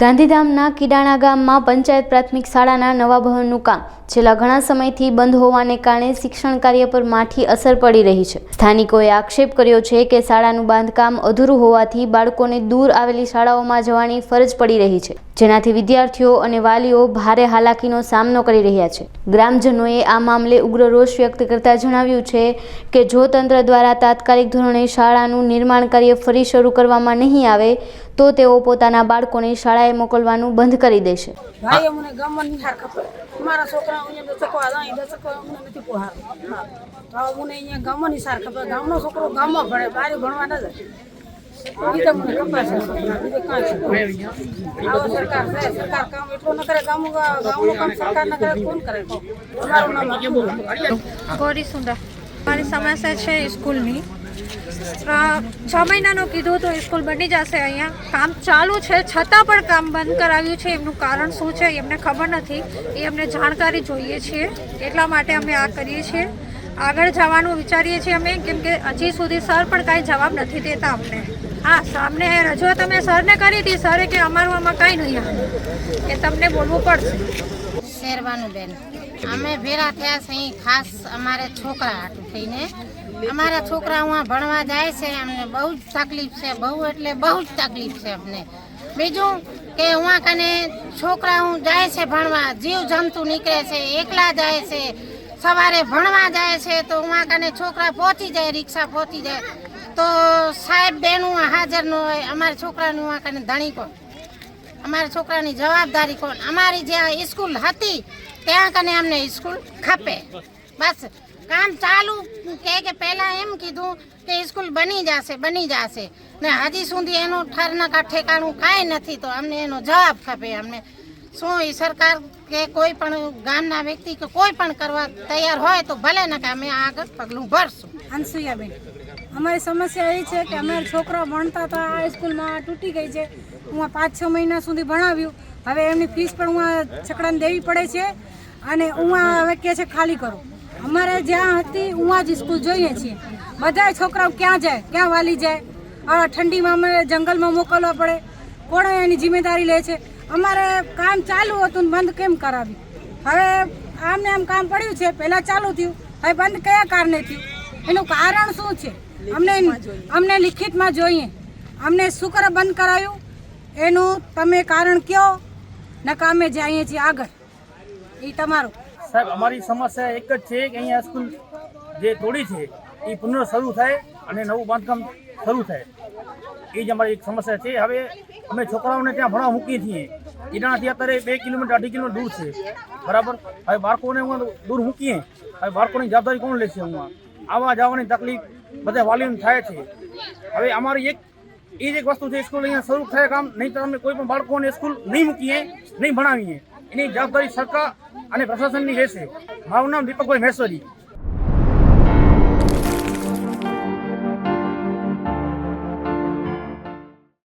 ગાંધીધામના કિડાણા ગામમાં પંચાયત પ્રાથમિક શાળાના નવા ભવનનું કામ છેલ્લા ઘણા સમયથી બંધ હોવાને કારણે શિક્ષણ કાર્ય પર માઠી અસર પડી રહી છે. સ્થાનિકોએ આક્ષેપ કર્યો છે કે શાળાનું બાંધકામ અધૂરું હોવાથી બાળકોને દૂર આવેલી શાળાઓમાં જવાની ફરજ પડી રહી છે. જેનાથી વિદ્યાર્થીઓ અને વાલીઓ ભારે હાલાકીનો સામનો કરી રહ્યા છે. ગ્રામજનોએ આ મામલે ઉગ્ર રોષ વ્યક્ત કરતા જણાવ્યું છે કે જો તંત્ર દ્વારા તાત્કાલિક ધોરણે શાળાનું નિર્માણ કાર્ય ફરી શરૂ કરવામાં નહીં આવે, તો તેઓ પોતાના બાળકોને શાળાએ મોકલવાનું બંધ કરી દેશે. છોકરા ગૌરી સુંદર. મારી સમસ્યા છે સ્કૂલની. છ મહિનાનું કીધું તો સ્કૂલ બની જશે અહીંયા. કામ ચાલુ છે, છતાં પણ કામ બંધ કરાવ્યું છે. એમનું કારણ શું છે એમને ખબર નથી. એ અમને જાણકારી જોઈએ છીએ. એટલા માટે અમે આ કરીએ છીએ. આગળ જવાનું વિચારીએ છીએ અમે, કેમ કે હજી સુધી સર પણ કાંઈ જવાબ નથી દેતા અમને. હા, સામને રજૂઆત અમે સરને કરી હતી, સરે કે અમારું આમાં કાંઈ નહીં આવે એ તમને બોલવું પડશે. શેરવાનું બેન. અમે ભેરા થયા છે ખાસ અમારે છોકરા હાટું થઈને. અમારા છોકરા હું ભણવા જાય છે, અમને બહુ જ તકલીફ છે, બહુ એટલે બહુ જ તકલીફ છે અમને. બીજું કે હું કને છોકરા હું જાય છે ભણવા, જીવ જંતુ નીકળે છે, એકલા જાય છે સવારે ભણવા જાય છે તો ઉहाँ કને છોકરા પહોંચી જાય, રિક્ષા પહોંચી જાય. તો સાહેબ બેનું હાજર ન હોય, અમારા છોકરાનું ઉहाँ કાને ધણી કોણ? અમારા છોકરાની જવાબદારી કોણ? અમારી જ્યાં સ્કૂલ હતી, ત્યાં કને અમને સ્કૂલ ખપે. બસ, કામ ચાલુ. કે કે પહેલાં એમ કીધું કે સ્કૂલ બની જશે બની જશે. ને હજી સુધી એનું ઠરનકા ઠેકાણું કાંઈ નથી, તો અમને એનો જવાબ ખપે અમને. શું એ સરકાર કે કોઈ પણ ગામના વ્યક્તિ કે કોઈ પણ કરવા તૈયાર હોય તો ભલે ને કે અમે આગળ પગલું ભરશું. અનસુયાબેન, અમારી સમસ્યા એ છે કે અમારા છોકરા ભણતા હતા, આ સ્કૂલમાં તૂટી ગઈ છે. હું પાંચ છ મહિના સુધી ભણાવ્યું. હવે એમની ફીસ પણ હું છકડાને દેવી પડે છે અને હું હવે કહે છે ખાલી કરો. અમારે જ્યાં હતી, હું જ સ્કૂલ જોઈએ છીએ. બધા છોકરાઓ ક્યાં જાય, ક્યાં વાલી જાય? આ ઠંડીમાં અમે જંગલમાં મોકલવા પડે. કોણ એની જિમ્મેદારી લે છે? અમારે કામ ચાલુ હતું ને બંધ કેમ કરાવ્યું હવે આમને આમ કામ પડ્યું છે પહેલાં ચાલુ થયું. હવે બંધ કયા કારણે થયું? એનું કારણ શું છે? અમને અમને લિખિતમાં જોઈએ. અમને શું કરે બંધ કરાયું. એનું તમે કારણ કયો? નકા અમે જઈએ છીએ આગળ. એ તમારું. સાહેબ અમારી સમસ્યા એક જ છે કે અહીંયા સ્કૂલ જે તોડી છે એ પુનઃ શરૂ થાય અને નવું બાંધકામ શરૂ થાય. એ જ અમારી એક સમસ્યા છે. હવે અમે છોકરાઓને ત્યાં ભણવા મૂકીએ છીએ. ઈડાણાથી અત્યારે બે કિલોમીટર, અઢી કિલોમીટર દૂર છે. બરાબર? હવે બાળકોને હું દૂર મૂકીએ, હવે બાળકોની જવાબદારી કોણ લેશે હું આવવા જવાની તકલીફ બધા વાલીઓને થાય છે. હવે અમારી એક, એ જ એક વસ્તુ છે, સ્કૂલ અહીંયા શરૂ થાય કામ નહીં તો અમે કોઈ પણ બાળકોને સ્કૂલ નહીં મૂકીએ, નહીં ભણાવીએ. એની જવાબદારી સરકાર અને પ્રશાસનની રહેશે. મારું નામ દીપકભાઈ મહેશ્વરી.